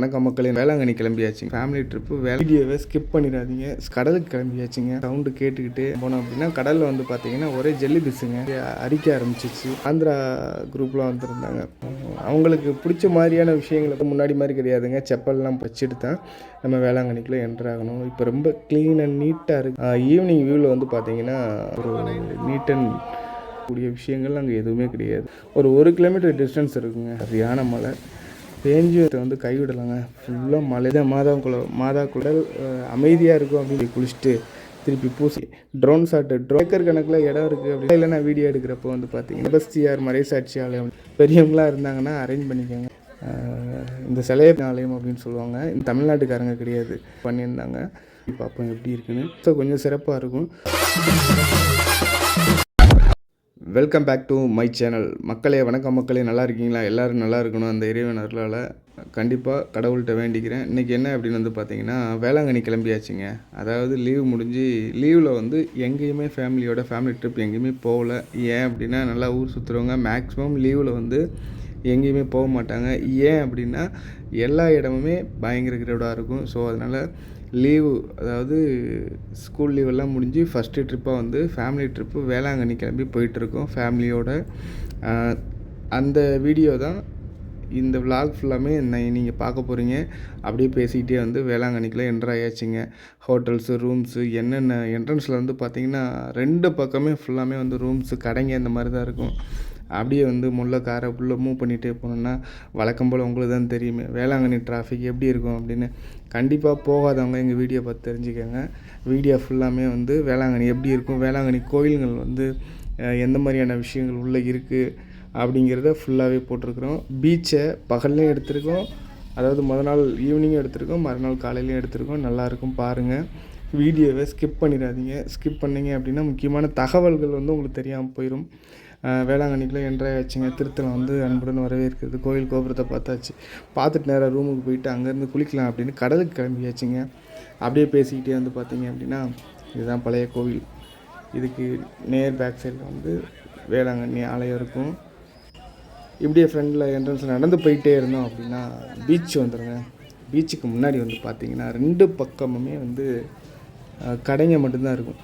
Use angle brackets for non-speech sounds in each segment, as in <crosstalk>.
வணக்கம் மக்களே. வேளாங்கண்ணி கிளம்பியாச்சு ஃபேமிலி ட்ரிப்பு வீடியோவை ஸ்கிப் பண்ணிடாதீங்க. கடலுக்கு கிளம்பியாச்சுங்க. சவுண்டு கேட்டுக்கிட்டு போனோம் அப்படின்னா கடலில் வந்து பார்த்தீங்கன்னா ஒரே ஜெல்லி பிஸுங்க அரிக்க ஆரம்பிச்சிச்சு. ஆந்திரா குரூப்லாம் வந்திருந்தாங்க. அவங்களுக்கு பிடிச்ச மாதிரியான விஷயங்களுக்கு முன்னாடி மாதிரி கிடையாதுங்க. செப்பல்லாம் வச்சுட்டு தான் நம்ம வேளாங்கண்ணிக்குள்ளே என்ட்ராகணும் ஆகணும். இப்போ ரொம்ப க்ளீன் அண்ட் நீட்டாக இருக்குது ஈவினிங் வியூவில் வந்து பார்த்தீங்கன்னா ஒரு நீட் அண்ட் கூடிய விஷயங்கள் அங்கே எதுவுமே கிடையாது. ஒரு ஒரு கிலோமீட்டர் டிஸ்டன்ஸ் இருக்குங்க. சரியான மலை பேஞ்சு வந்து கைவிடலைங்க. ஃபுல்லாக மலை தான் மாதா குளம் மாதா குடல் அமைதியாக இருக்கும் அப்படின்னு குளிச்சுட்டு திருப்பி பூசி ட்ரோன் ஷாட்டு ட்ரோக்கர் கணக்கில் இடம் இருக்குது அப்படி இல்லைன்னா வீடியோ எடுக்கிறப்போ வந்து பார்த்தீங்கன்னா எபஸ்தியார் மறைசாட்சி ஆலயம் பெரியவங்களாக இருந்தாங்கன்னா அரேஞ்ச் பண்ணிக்கோங்க. இந்த சிலைய ஆலயம் அப்படின்னு சொல்லுவாங்க. இந்த தமிழ்நாட்டுக்காரங்க கிடையாது. பண்ணியிருந்தாங்க. பார்ப்போம் எப்படி இருக்குன்னு. ஸோ கொஞ்சம் சிறப்பாக இருக்கும். Welcome back to my channel மக்களே வணக்கம் மக்களே நல்லா இருக்கீங்களா? எல்லோரும் நல்லா இருக்கணும் அந்த இறைவன் அருளால் கண்டிப்பாக கடவுள்கிட்ட வேண்டிக்கிறேன். இன்றைக்கி என்ன அப்படின்னு வந்து பார்த்தீங்கன்னா வேளாங்கண்ணி கிளம்பியாச்சுங்க. அதாவது லீவு முடிஞ்சு லீவில் வந்து எங்கேயுமே ஃபேமிலியோட ஃபேமிலி ட்ரிப் எங்கேயுமே போகல. ஏன் அப்படின்னா நல்லா ஊர் சுற்றுறவங்க மேக்ஸிமம் லீவில் வந்து எங்கேயுமே போக மாட்டாங்க. ஏன் அப்படின்னா எல்லா இடமுமே பயங்கர கிரௌடாக இருக்கும். ஸோ அதனால் லீவு அதாவது ஸ்கூல் லீவெல்லாம் முடிஞ்சு ஃபஸ்ட்டு ட்ரிப்பாக வந்து ஃபேமிலி ட்ரிப்பு வேளாங்கண்ணி கிளம்பி போயிட்டுருக்கோம் ஃபேமிலியோட அந்த வீடியோ தான் இந்த vlog ஃபுல்லாமே நீங்கள் பார்க்க போகிறீங்க அப்படியே பேசிக்கிட்டே வந்து வேளாங்கண்ணிக்குள்ளே என்ட்ரு ஆயாச்சுங்க. ஹோட்டல்ஸு ரூம்ஸு என்னென்ன என்ட்ரன்ஸில் வந்து பார்த்திங்கன்னா ரெண்டு பக்கமே ஃபுல்லாமே வந்து ரூம்ஸு கடைங்க இந்த மாதிரி தான் இருக்கும். அப்படியே வந்து முல்லை காரை உள்ளே மூவ் பண்ணிகிட்டே போனோம்னா வழக்கம் போல் உங்களுக்கு தான் தெரியுமே. வேளாங்கண்ணி டிராஃபிக் எப்படி இருக்கும் அப்படின்னு. கண்டிப்பாக போகாதவங்க எங்கள் வீடியோ பார்த்து தெரிஞ்சுக்கோங்க. வீடியோ ஃபுல்லாமே வந்து வேளாங்கண்ணி எப்படி இருக்கும் வேளாங்கண்ணி கோயில்கள் வந்து எந்த மாதிரியான விஷயங்கள் உள்ளே இருக்குது அப்படிங்கிறத ஃபுல்லாகவே போட்டிருக்கிறோம். பீச்சை பகல்லையும் எடுத்திருக்கோம். அதாவது முத நாள் ஈவினிங்கும் எடுத்திருக்கோம். மறுநாள் காலையிலையும் எடுத்திருக்கோம். நல்லாயிருக்கும் பாருங்கள் வீடியோவை ஸ்கிப் பண்ணிடாதீங்க. ஸ்கிப் பண்ணீங்க அப்படின்னா முக்கியமான தகவல்கள் வந்து உங்களுக்கு தெரியாமல் போயிடும் வேளாங்கண்ணிக்குள்ளே என்ட்ராய் ஆச்சுங்க. திருத்தலம் வந்து அன்புடன் வரவேற்கிறது. கோயில் கோபுரத்தை பார்த்தாச்சு. பார்த்துட்டு நேராக ரூமுக்கு போயிட்டு அங்கேருந்து குளிக்கலாம் அப்படின்னு கடலுக்கு கிளம்பியாச்சுங்க. அப்படியே பேசிக்கிட்டே வந்து பார்த்தீங்க அப்படின்னா இதுதான் பழைய கோவில். இதுக்கு நேர் பேக் சைடில் வந்து வேளாங்கண்ணி ஆலயம் இருக்கும். இப்படியே ஃப்ரெண்டில் என்ட்ரன்ஸில் நடந்து போயிட்டே இருந்தோம் அப்படின்னா பீச் வந்துடுங்க பீச்சுக்கு முன்னாடி வந்து பார்த்தீங்கன்னா ரெண்டு பக்கமுமே வந்து கடைங்க மட்டும்தான் இருக்கும்.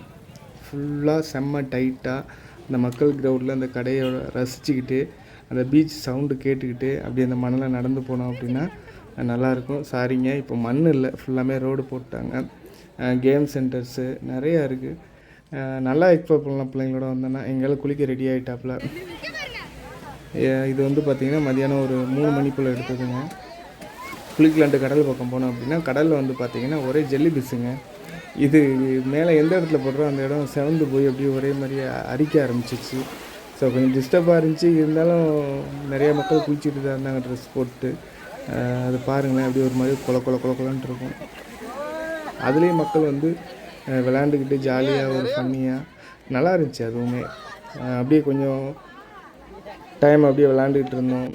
ஃபுல்லாக செம்ம டைட்டாக இந்த மக்கள் கிரவுண்டில் அந்த கடையோட ரசிச்சுக்கிட்டு அந்த பீச் சவுண்டு கேட்டுக்கிட்டு அப்படியே அந்த மணலை நடந்து போனோம் அப்படின்னா நல்லாயிருக்கும். சாரிங்க இப்போ மண் இல்லை. ஃபுல்லாமே ரோடு போட்டாங்க. கேம் சென்டர்ஸு நிறையா இருக்குது நல்லா எக்ஸ்ப்ளோர் பண்ணலாம் பிள்ளைங்களோட வந்தோன்னா எங்களால் குளிக்க ரெடி ஆகிட்டாப்புல இது வந்து பார்த்திங்கன்னா மதியானம் ஒரு மூணு மணி போல் எடுத்ததுங்க. குளிக்கலான்ட்டு கடல் பக்கம் போனோம் அப்படின்னா கடலில் வந்து பார்த்திங்கன்னா ஒரே ஜெல்லி பிஸுங்க இது மேலே எந்த இடத்துல போடுறோம் அந்த இடம் செவந்து போய் அப்படியே ஒரே மாதிரி அரிக்க ஆரம்பிச்சிச்சு. ஸோ கொஞ்சம் டிஸ்டர்பாக இருந்துச்சு. இருந்தாலும் நிறைய மக்கள் குளிச்சுட்டு தான் இருந்தாங்க ட்ரெஸ் போட்டு. அது பாருங்களேன். அப்படியே ஒரு மாதிரி கொல கொல கொல கொலன்ட்டு இருக்கும். அதுலேயும் மக்கள் வந்து விளாண்டுக்கிட்டு ஜாலியாக ஒரு ஃபன்னியாக நல்லா இருந்துச்சு அதுவுமே. அப்படியே கொஞ்சம் டைம் அப்படியே விளாண்டுக்கிட்டு இருந்தோம்.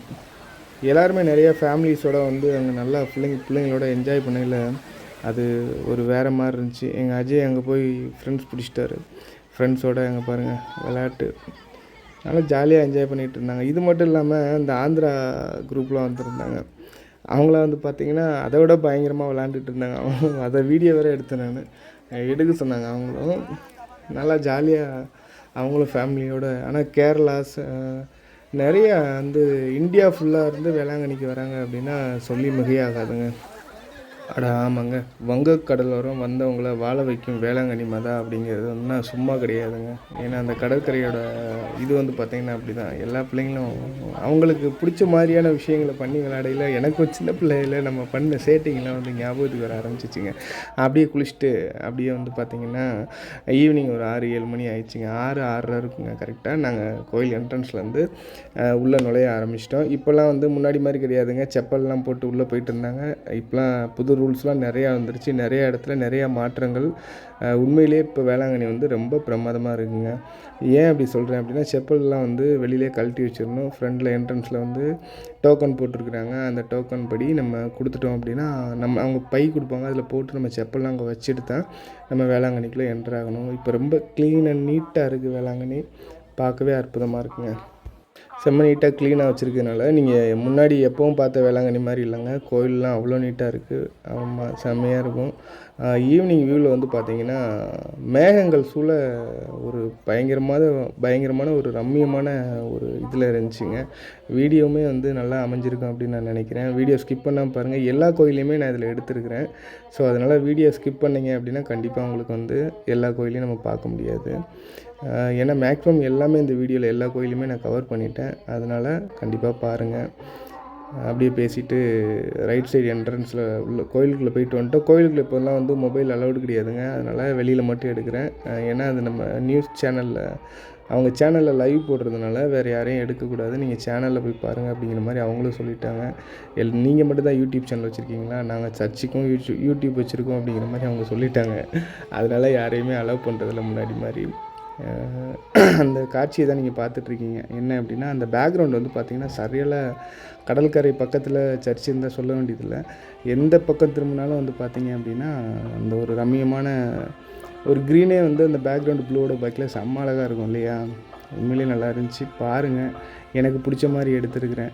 எல்லாருமே நிறையா ஃபேமிலிஸோட வந்து அங்கே நல்லா பிள்ளைங்க பிள்ளைங்களோட என்ஜாய் பண்ணையில் அது ஒரு வேறு மாதிரி இருந்துச்சு. எங்கள் அஜய் அங்கே போய் ஃப்ரெண்ட்ஸ் பிடிச்சிட்டாரு. ஃப்ரெண்ட்ஸோட அங்கே பாருங்கள் விளையாட்டு. நல்லா ஜாலியாக என்ஜாய் பண்ணிகிட்டு இருந்தாங்க. இது மட்டும் இல்லாமல் இந்த ஆந்திரா குரூப்லாம் வந்துருந்தாங்க. அவங்களாம் வந்து பார்த்திங்கன்னா அதை விட பயங்கரமாக விளாண்டுட்டு இருந்தாங்க. அவங்க அதை வீடியோ வேறு எடுத்தேன் நான். எடுக்க சொன்னாங்க அவங்களும். நல்லா ஜாலியாக அவங்களும் ஃபேமிலியோடு ஆனால் கேரளாஸ் நிறையா வந்து இந்தியா ஃபுல்லாக இருந்து வேளாங்கண்ணிக்கு வராங்க அப்படின்னா சொல்லி மிகையாகாதுங்க. அட ஆமாங்க. வங்கக்கடலோரம் வந்தவங்கள வாழ வைக்கும் வேளாங்கண்ணி மதா அப்படிங்கிறது ஒன்றா சும்மா கிடையாதுங்க. ஏன்னா அந்த கடற்கரையோட இது வந்து பார்த்திங்கன்னா அப்படி தான் எல்லா பிள்ளைங்களும் அவங்களுக்கு பிடிச்ச மாதிரியான விஷயங்களை பண்ணி விளையாடையில் எனக்கும் சின்ன பிள்ளையில நம்ம பண்ண சேட்டிங்கெலாம் வந்து ஞாபகத்துக்கு வர ஆரம்பிச்சிச்சுங்க. அப்படியே குளிச்சுட்டு அப்படியே வந்து பார்த்திங்கன்னா ஈவினிங் ஒரு ஆறு ஏழு மணி ஆயிடுச்சுங்க. ஆறு ஆறரை இருக்குங்க. கரெக்டாக நாங்கள் கோயில் என்ட்ரன்ஸ்லேருந்து உள்ளே நுழைய ஆரம்பிச்சிட்டோம். இப்போல்லாம் வந்து முன்னாடி மாதிரி கிடையாதுங்க. செப்பல்லாம் போட்டு உள்ளே போயிட்டு இருந்தாங்க. இப்போலாம் புது ரூல்ஸ்லாம் நிறையா வந்துருச்சு நிறைய இடத்துல நிறையா மாற்றங்கள். உண்மையிலேயே இப்போ வேளாங்கண்ணி வந்து ரொம்ப பிரமாதமாக இருக்குங்க. ஏன் அப்படி சொல்கிறேன் அப்படின்னா செப்பல்லாம் வந்து வெளியிலே கழட்டி வச்சிடணும். ஃப்ரண்டில் என்ட்ரன்ஸில் வந்து டோக்கன் போட்டிருக்குறாங்க. அந்த டோக்கன் படி நம்ம கொடுத்துட்டோம் அப்படின்னா நம்ம அவங்க பை கொடுப்பாங்க. அதில் போட்டு நம்ம செப்பல்லாம் அங்கே வச்சுட்டு தான் நம்ம வேளாங்கண்ணிக்குள்ளே என்ட்ரு ஆகணும். இப்போ ரொம்ப க்ளீன் அண்ட் நீட்டாக இருக்குது வேளாங்கண்ணி. பார்க்கவே அற்புதமாக இருக்குங்க. செம்ம நீட்டாக க்ளீனாக வச்சுருக்கனால நீங்கள் முன்னாடி எப்போவும் பார்த்த வேளாங்கண்ணி மாதிரி இல்லைங்க. கோயிலெலாம் அவ்வளோ நீட்டாக இருக்குது ஆமாம் செம்மையாக இருக்கும். ஈவினிங் வியூவில் வந்து பார்த்தீங்கன்னா மேகங்கள் சூழ ஒரு பயங்கரமான பயங்கரமான ஒரு ரம்மியமான ஒரு இதில் இருந்துச்சுங்க. வீடியோவுமே வந்து நல்லா அமைஞ்சிருக்கும் அப்படின்னு நான் நினைக்கிறேன். வீடியோ ஸ்கிப் பண்ணாமல் பாருங்கள் எல்லா கோயிலையுமே நான் இதில் எடுத்திருக்கிறேன். ஸோ அதனால் வீடியோ ஸ்கிப் பண்ணிங்க அப்படின்னா கண்டிப்பாக உங்களுக்கு வந்து எல்லா கோயிலையும் நம்ம பார்க்க முடியாது. ஏன்னா மேக்ஸிமம் எல்லாமே இந்த வீடியோவில் எல்லா கோயிலுமே நான் கவர் பண்ணிட்டேன். அதனால் கண்டிப்பாக பாருங்கள் அப்படியே பேசிட்டு ரைட் சைடு என்ட்ரன்ஸில் உள்ள கோயிலுக்குள்ளே போயிட்டு வந்துட்டோம் கோயிலுக்குள்ள இப்போல்லாம் வந்து மொபைல் அலௌடு கிடையாதுங்க அதனால் வெளியில் மட்டும் எடுக்கிறேன் ஏன்னா அது நம்ம நியூஸ் சேனலில் அவங்க சேனலில் லைவ் போடுறதுனால வேறு யாரையும் எடுக்கக்கூடாது நீங்கள் சேனலில் போய் பாருங்கள் அப்படிங்கிற மாதிரி அவங்களும் சொல்லிட்டாங்க எல் நீங்கள் மட்டும் தான் யூடியூப் சேனல் வச்சுருக்கீங்களா நாங்கள் சர்ச்சுக்கும் யூடியூப் யூடியூப் வச்சுருக்கோம் அப்படிங்கிற மாதிரி அவங்க சொல்லிட்டாங்க அதனால் யாரையுமே அலோவ் பண்ணுறதில்ல முன்னாடி மாதிரி <clears throat> அந்த காட்சியை தான் நீங்கள் பார்த்துட்ருக்கீங்க. என்ன அப்படின்னா அந்த பேக்ரவுண்ட் வந்து பார்த்திங்கன்னா சரியான கடற்கரை பக்கத்தில் சர்ச் இருந்தால் சொல்ல வேண்டியதில்லை. எந்த பக்கம் திரும்பினாலும் வந்து பார்த்திங்க அப்படின்னா அந்த ஒரு ரம்மியமான ஒரு க்ரீனே வந்து அந்த பேக்ரவுண்ட் ப்ளூவோட பைக்கில் செம்ம அழகாக இருக்கும் இல்லையா? உண்மையிலேயே நல்லா இருந்துச்சு. பாருங்கள் எனக்கு பிடிச்ச மாதிரி எடுத்துருக்கிறேன்.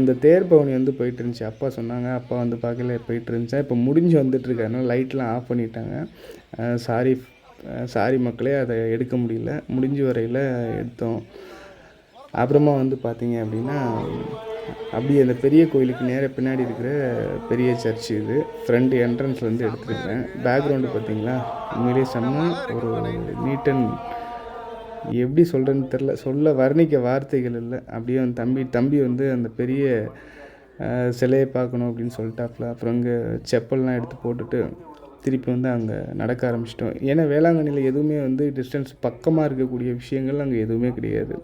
இந்த தேர் பவனி வந்து போயிட்டு இருந்துச்சு. அப்பா சொன்னாங்க அப்பா வந்து பார்க்கல போயிட்டு இருந்துச்சா? இப்போ முடிஞ்சு வந்துட்டுருக்கு லைட்லாம் ஆஃப் பண்ணிட்டாங்க. சாரி சாரி மக்களே அதை எடுக்க முடியல. முடிஞ்ச வரையில் எடுத்தோம். அப்புறமா வந்து பார்த்தீங்க அப்படின்னா அப்படியே அந்த பெரிய கோயிலுக்கு நேர பின்னாடி இருக்கிற பெரிய சர்ச் இது. ஃப்ரண்ட் என்ட்ரன்ஸ்லேருந்து எடுத்துருக்கிறேன் பேக்ரவுண்டு பார்த்தீங்களா உண்மையிலே செம்ம ஒரு நீட் அண்ட் எப்படி சொல்கிறேன்னு தெரில சொல்ல வர்ணிக்க வார்த்தைகள் இல்லை. அப்படியே வந்து தம்பி தம்பி வந்து அந்த பெரிய சிலையை பார்க்கணும் அப்படின்னு சொல்லிட்டாப்புல அப்புறம் இங்கே செப்பல்லாம் எடுத்து போட்டுட்டு திருப்பி வந்து அங்கே நடக்க ஆரம்பிச்சிட்டோம். ஏன்னா வேளாங்கண்ணியில் எதுவுமே வந்து டிஸ்டன்ஸ் பக்கமாக இருக்கக்கூடிய விஷயங்கள் அங்கே எதுவுமே கிடையாது.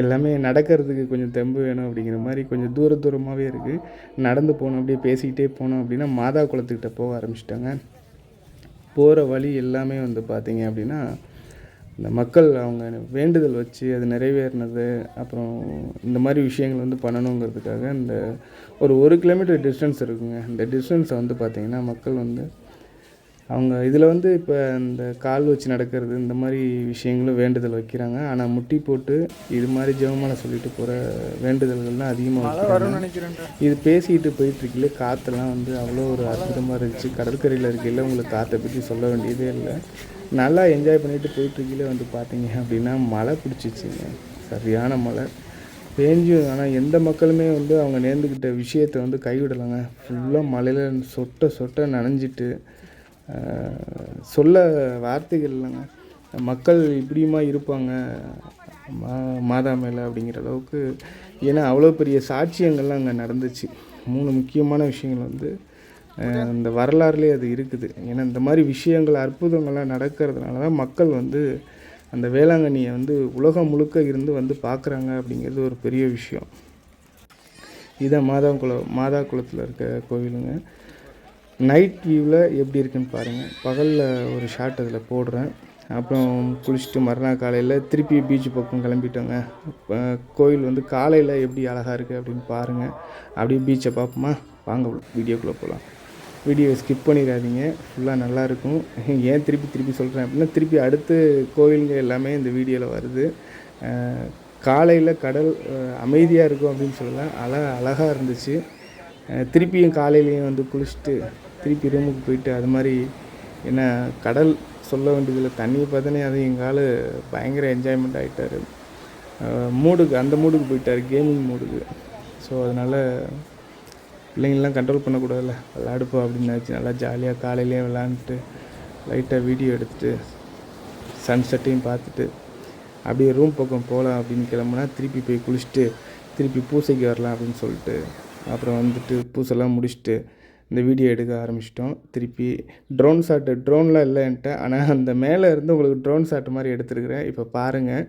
எல்லாமே நடக்கிறதுக்கு கொஞ்சம் தெம்பு வேணும் அப்படிங்கிற மாதிரி கொஞ்சம் தூர தூரமாகவே இருக்குது நடந்து போனோம் அப்படியே பேசிக்கிட்டே போனோம் அப்படின்னா மாதா குளத்துக்கிட்ட போக ஆரம்பிச்சிட்டாங்க. போகிற வழி எல்லாமே வந்து பார்த்திங்க அப்படின்னா இந்த மக்கள் அவங்க வேண்டுதல் வச்சு அது நிறைவேறினது அப்புறம் இந்த மாதிரி விஷயங்கள் வந்து பண்ணணுங்கிறதுக்காக இந்த ஒரு ஒரு கிலோமீட்டர் டிஸ்டன்ஸ் இருக்குங்க. இந்த டிஸ்டன்ஸை வந்து பார்த்திங்கன்னா மக்கள் வந்து அவங்க இதில் வந்து இப்போ இந்த கால் வச்சு நடக்கிறது இந்த மாதிரி விஷயங்களும் வேண்டுதல் வைக்கிறாங்க. ஆனால் முட்டி போட்டு இது மாதிரி ஜெபமாலை சொல்லிட்டு போகிற வேண்டுதல்கள்லாம் அதிகமாக வைக்கிறாங்க. இது பேசிக்கிட்டு போயிட்டு இருக்கல காற்றெல்லாம் வந்து அவ்வளோ ஒரு அற்புதமாக இருந்துச்சு. கடற்கரையில் இருக்கையில் உங்களுக்கு காற்றை பற்றி சொல்ல வேண்டியதே இல்லை. நல்லா என்ஜாய் பண்ணிட்டு போயிட்டு இருக்கையில வந்து பார்த்தீங்க அப்படின்னா மழை பிடிச்சிச்சுங்க. சரியான மழை. பேஞ்சும் ஆனால் எந்த மக்களுமே வந்து அவங்க நேர்ந்துக்கிட்ட விஷயத்தை வந்து கைவிடலைங்க. ஃபுல்லாக மழையில் சொட்ட சொட்ட நனைஞ்சிட்டு சொல்ல வார்த்தைகள் இல்லைங்க. மக்கள் இப்படியுமா இருப்பாங்க? மா மாதா மேலே அப்படிங்கிற அளவுக்கு ஏன்னா அவ்வளோ பெரிய சாட்சியங்கள்லாம் அங்கே நடந்துச்சு. மூணு முக்கியமான விஷயங்கள் வந்து இந்த வரலாறுலேயே அது இருக்குது. ஏன்னா இந்த மாதிரி விஷயங்கள் அற்புதங்கள்லாம் நடக்கிறதுனால தான் மக்கள் வந்து அந்த வேளாங்கண்ணியை வந்து உலகம் முழுக்க இருந்து வந்து பார்க்குறாங்க அப்படிங்கிறது ஒரு பெரிய விஷயம். இதான் மாதா குளம் மாதா குளத்தில் இருக்க கோவிலுங்க. நைட் வியூவில் எப்படி இருக்குன்னு பாருங்கள் பகலில் ஒரு ஷாட் அதில் போடுறேன். அப்புறம் குளிச்சுட்டு மறுநாள் காலையில் திருப்பி பீச் பக்கம் கிளம்பிட்டோங்க. கோயில் வந்து காலையில் எப்படி அழகாக இருக்குது அப்படின்னு பாருங்கள் அப்படியே பீச்சை பார்ப்போமா? வாங்க வீடியோக்குள்ளே போகலாம் வீடியோ ஸ்கிப் பண்ணிடாதீங்க. ஃபுல்லாக நல்லாயிருக்கும் ஏன் திருப்பி திருப்பி சொல்கிறேன் அப்படின்னா திருப்பி அடுத்து கோயிலுங்க எல்லாமே இந்த வீடியோவில் வருது. காலையில் கடல் அமைதியாக இருக்கும் அப்படின்னு சொல்லலாம். அழ அழகாக இருந்துச்சு. திருப்பியும் காலையிலையும் வந்து குளிச்சுட்டு திருப்பி ரூமுக்கு போயிட்டு அது மாதிரி என்ன கடல் சொல்ல வேண்டியதில்லை. தண்ணியை பார்த்தோன்னே அது எங்கள் பயங்கர என்ஜாய்மெண்ட் ஆகிட்டார் மூடுக்கு அந்த மூடுக்கு போயிட்டார் கேமிங் மூடுக்கு. ஸோ அதனால் பிள்ளைங்கள்லாம் கண்ட்ரோல் பண்ணக்கூடாதுல்ல. விளாடுப்போம் அப்படின்னு நல்லா ஜாலியாக காலையிலேயே விளாண்டுட்டு லைட்டாக வீடியோ எடுத்துட்டு சன்செட்டையும் பார்த்துட்டு அப்படியே ரூம் பக்கம் போகலாம் அப்படின்னு கிளம்புனா திருப்பி போய் குளிச்சுட்டு திருப்பி பூசைக்கு வரலாம் அப்படின்னு சொல்லிட்டு அப்புறம் வந்துட்டு பூசெல்லாம் முடிச்சுட்டு இந்த வீடியோ எடுக்க ஆரம்பிச்சிட்டோம். திருப்பி ட்ரோன் ஷாட்டு ட்ரோன்லாம் இல்லை என்கிட்ட. ஆனால் அந்த மேலே இருந்து உங்களுக்கு ட்ரோன் ஷாட்டு மாதிரி எடுத்துருக்குறேன். இப்போ பாருங்கள்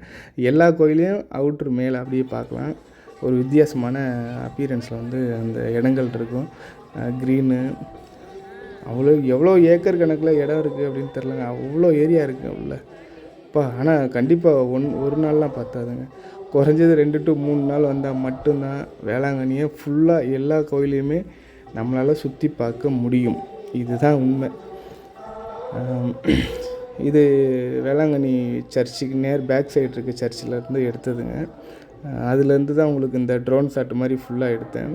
எல்லா கோயிலையும் அவுட்ரு மேலே அப்படியே பார்க்கலாம். ஒரு வித்தியாசமான அப்பீரன்ஸில் வந்து அந்த இடங்கள் இருக்கும். க்ரீனு அவ்வளோ எவ்வளோ ஏக்கர் கணக்கில் இடம் இருக்குது அப்படின்னு தெரிலங்க அவ்வளோ ஏரியா இருக்குது உள்ள. இப்போ ஆனால் கண்டிப்பாக ஒன் ஒரு நாள்லாம் பார்த்தாதுங்க குறைஞ்சது ரெண்டு டு மூணு நாள் வந்தால் மட்டும்தான். வேளாங்கண்ணியை ஃபுல்லாக எல்லா கோயிலையுமே நம்மளால் சுற்றி பார்க்க முடியும். இதுதான் உண்மை. இது வேளாங்கண்ணி சர்ச்சுக்கு நேர் பேக் சைடு இருக்க சர்ச்சிலேருந்து எடுத்ததுங்க. அதுலேருந்து தான் உங்களுக்கு இந்த ட்ரோன் ஷாட் மாதிரி ஃபுல்லாக எடுத்தேன்.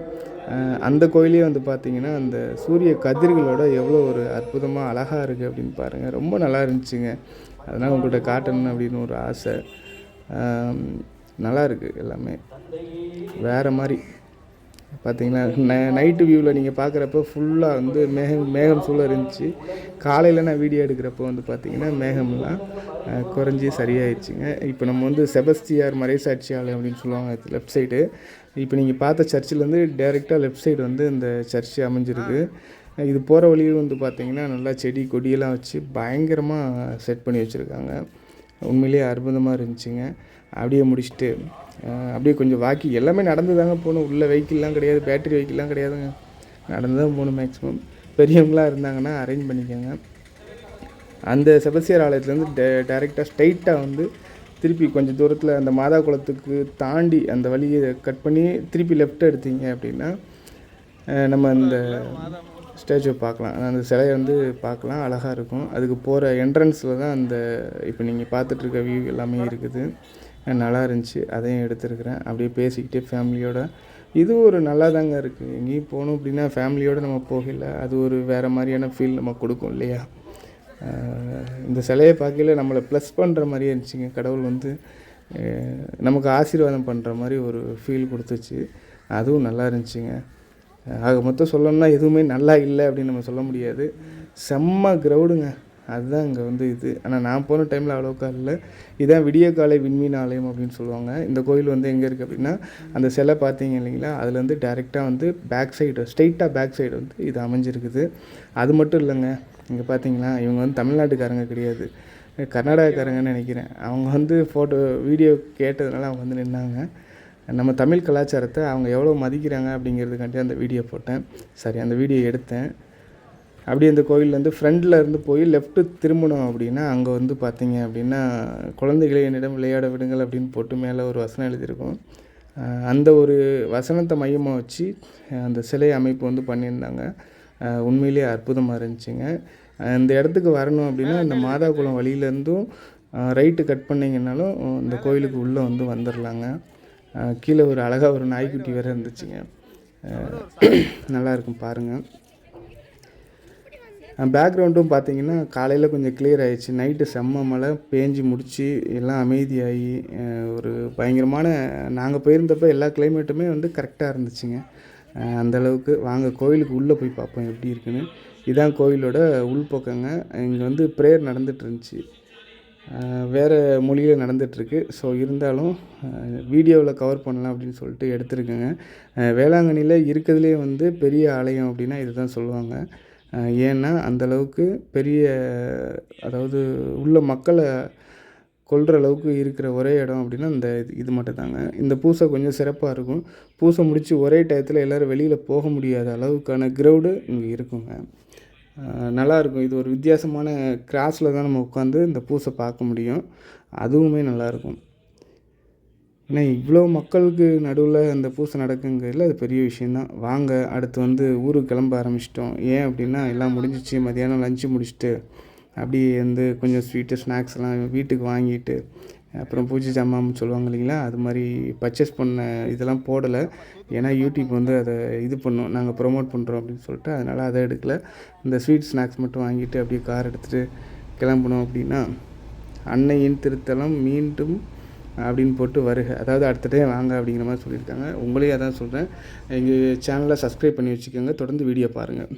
அந்த கோயிலே வந்து பார்த்தீங்கன்னா அந்த சூரிய கதிர்களோட எவ்வளோ ஒரு அற்புதமாக அழகாக இருக்குது அப்படின்னு பாருங்கள் ரொம்ப நல்லா இருந்துச்சுங்க. அதனால் உங்கள்கிட்ட காட்டணும் அப்படின்னு ஒரு ஆசை. நல்லா இருக்குது எல்லாமே. வேறு மாதிரி. பார்த்தீங்கன்னா ந நைட்டு வியூவில் நீங்கள் பார்க்குறப்ப ஃபுல்லாக வந்து மேகம் மேகம் சூழ இருந்துச்சு. காலையில் நான் வீடியோ எடுக்கிறப்போ வந்து பார்த்தீங்கன்னா மேகம்லாம் குறைஞ்சி சரியாயிடுச்சுங்க இப்போ நம்ம வந்து செபஸ்தியார் மறைசாட்சி ஆலயம் அப்படின்னு சொல்லுவாங்க லெஃப்ட் சைடு இப்போ நீங்கள் பார்த்த சர்ச்சிலேருந்து டேரெக்டாக லெஃப்ட் சைடு வந்து இந்த சர்ச்சு அமைஞ்சிருக்கு. இது போகிற வழியும் வந்து பார்த்திங்கன்னா நல்லா செடி கொடியெல்லாம் வச்சு பயங்கரமாக செட் பண்ணி வச்சுருக்காங்க. உண்மையிலேயே அற்புதமாக இருந்துச்சுங்க. அப்படியே முடிச்சுட்டு அப்படியே கொஞ்சம் வாக்கி எல்லாமே நடந்து தாங்க போகணும். உள்ள வெஹிக்கிள்லாம் கிடையாது பேட்டரி வெஹிக்கிள்லாம் கிடையாதுங்க. நடந்து தான் போகணும் மேக்ஸிமம் பெரியவங்களாக இருந்தாங்கன்னா அரேஞ்ச் பண்ணிக்கோங்க. அந்த செபசியர் ஆலயத்துலேருந்து டே டேரெக்டாக ஸ்ட்ரைட்டாக வந்து திருப்பி கொஞ்சம் தூரத்தில் அந்த மாதா குளத்துக்கு தாண்டி அந்த வழியை கட் பண்ணி திருப்பி லெஃப்ட் எடுத்தீங்க அப்படின்னா நம்ம அந்த ஸ்டேச்சுவை பார்க்கலாம். அந்த சிலையை வந்து பார்க்கலாம். அழகாக இருக்கும். அதுக்கு போகிற என்ட்ரன்ஸில் தான் அந்த இப்போ நீங்கள் பார்த்துட்ருக்க வியூ எல்லாமே இருக்குது. நல்லா இருந்துச்சு அதையும் எடுத்துருக்குறேன். அப்படியே பேசிக்கிட்டே ஃபேமிலியோட. இது ஒரு நல்லா தாங்க இருக்குது எங்கேயும் போகணும் அப்படின்னா ஃபேமிலியோடு நம்ம போகல. அது ஒரு வேறு மாதிரியான ஃபீல் நம்ம கொடுக்கும் இல்லையா? இந்த சிலையை பார்க்கல நம்மளை ப்ளஸ் பண்ணுற மாதிரியே இருந்துச்சுங்க. கடவுள் வந்து நமக்கு ஆசீர்வாதம் பண்ணுற மாதிரி ஒரு ஃபீல் கொடுத்துச்சு. அதுவும் நல்லா இருந்துச்சுங்க. ஆக மொத்தம் சொல்லணும்னா எதுவுமே நல்லா இல்லை அப்படின்னு நம்ம சொல்ல முடியாது. செம்ம க்ரௌடுங்க அதுதான் இங்கே வந்து இது. ஆனால் நான் போன டைமில் அவ்வளோக்கா இல்லை. இதான் விடிய காலை விண்மீன் ஆலயம் அப்படின்னு சொல்லுவாங்க. இந்த கோயில் வந்து எங்கே இருக்குது அப்படின்னா அந்த சிலை பார்த்தீங்க இல்லைங்களா? அதுலேருந்து டேரெக்டாக வந்து பேக் சைடு ஸ்ட்ரெயிட்டாக பேக் சைடு வந்து இது அமைஞ்சிருக்குது. அது மட்டும் இல்லைங்க. இங்கே பார்த்தீங்களா? இவங்க வந்து தமிழ்நாட்டுக்காரங்க கிடையாது. கர்நாடகக்காரங்கன்னு நினைக்கிறேன். அவங்க வந்து ஃபோட்டோ வீடியோ கேட்டதுனால அவங்க வந்து நின்னாங்க. நம்ம தமிழ் கலாச்சாரத்தை அவங்க எவ்வளோ மதிக்கிறாங்க அப்படிங்கிறதுக்காண்டி அந்த வீடியோ போட்டேன். சரி அந்த வீடியோ எடுத்தேன். அப்படியே இந்த கோயில்லேருந்து ஃப்ரண்டில் இருந்து போய் லெஃப்ட்டு திரும்பணும் அப்படின்னா அங்கே வந்து பார்த்தீங்க அப்படின்னா குழந்தைகளை என்னிடம் விளையாட விடுங்கள் அப்படின்னு போட்டு மேலே ஒரு வசனம் எழுதியிருக்கும். அந்த ஒரு வசனத்தை மையமாக வச்சு அந்த சிலை அமைப்பு வந்து பண்ணியிருந்தாங்க. உண்மையிலேயே அற்புதமாக இருந்துச்சுங்க. அந்த இந்த இடத்துக்கு வரணும் அப்படின்னா இந்த மாதா குளம் வழியிலேருந்தும் ரைட்டு கட் பண்ணிங்கனாலும் இந்த கோயிலுக்கு உள்ளே வந்து வந்துடலாங்க கீழே ஒரு அழகாக ஒரு நாய்க்குட்டி வேறு இருந்துச்சுங்க. நல்லாயிருக்கும் நல்லா இருக்கும் பாருங்கள் பேக்ரவுண்டும் பார்த்தீங்கன்னா காலையில் கொஞ்சம் கிளியர் ஆகிடுச்சு நைட்டு செம்ம மழை பேஞ்சு முடித்து எல்லாம் அமைதியாகி ஒரு பயங்கரமான நாங்கள் போயிருந்தப்போ எல்லா கிளைமேட்டுமே வந்து கரெக்டாக இருந்துச்சுங்க. அந்தளவுக்கு அந்த அளவுக்கு. வாங்க கோயிலுக்கு உள்ளே போய் பார்ப்போம் எப்படி இருக்குன்னு. இதான் கோயிலோட உள்பக்கங்க. இங்கே வந்து ப்ரேயர் நடந்துட்டு இருந்துச்சு. வேறு மொழியில் நடந்துகிட்ருக்கு ஸோ இருந்தாலும் வீடியோவில் கவர் பண்ணலாம் அப்படின்னு சொல்லிட்டு எடுத்துருக்கேங்க. வேளாங்கண்ணியில் இருக்கிறதுலே வந்து பெரிய ஆலயம் அப்படின்னா இதுதான் சொல்லுவாங்க. ஏன்னா அந்தளவுக்கு பெரிய அதாவது உள்ள மக்களை கொல்கிற அளவுக்கு இருக்கிற ஒரே இடம் அப்படின்னா இந்த இது இது மட்டும்தாங்க இந்த பூசை கொஞ்சம் சிறப்பாக இருக்கும். பூசை முடித்து ஒரே டயத்தில் எல்லோரும் வெளியில் போக முடியாத அளவுக்கான க்ரௌடு இங்கே இருக்குங்க. நல்லாயிருக்கும் இது ஒரு வித்தியாசமான கிராஸில் தான் நம்ம உட்காந்து இந்த பூசை பார்க்க முடியும். அதுவுமே நல்லாயிருக்கும் ஏன்னா இவ்வளோ மக்களுக்கு நடுவில் அந்த பூசை நடக்குங்கிறதுல அது பெரிய விஷயந்தான் வாங்க அடுத்து வந்து ஊருக்கு கிளம்ப ஆரம்பிச்சிட்டோம். ஏன் அப்படின்னா எல்லாம் முடிஞ்சிச்சு. மதியானம் லஞ்சு முடிச்சுட்டு அப்படியே வந்து கொஞ்சம் ஸ்வீட்டு ஸ்நாக்ஸ்லாம் வீட்டுக்கு வாங்கிட்டு அப்புறம் பூஜை ஜாமான் சொல்லுவாங்க இல்லைங்களா? அது மாதிரி பர்ச்சேஸ் பண்ண இதெல்லாம் போடலை. ஏன்னா யூடியூப் வந்து அதை இது பண்ணோம். நாங்கள் ப்ரொமோட் பண்ணுறோம் அப்படின்னு சொல்லிட்டு அதனால் அதை எடுக்கல. இந்த ஸ்வீட் ஸ்நாக்ஸ் மட்டும் வாங்கிட்டு அப்படியே கார் எடுத்துகிட்டு கிளம்பணும் அப்படின்னா அன்னையின் திருத்தலம் மீண்டும் அப்படின்னு போட்டு வருக. அதாவது அடுத்த டைம் வாங்க அப்படிங்கிற மாதிரி சொல்லியிருக்காங்க. உங்களையும் அதான் சொல்கிறேன் எங்கள் சேனலை சப்ஸ்கிரைப் பண்ணி வச்சுக்கோங்க. தொடர்ந்து வீடியோ பாருங்கள்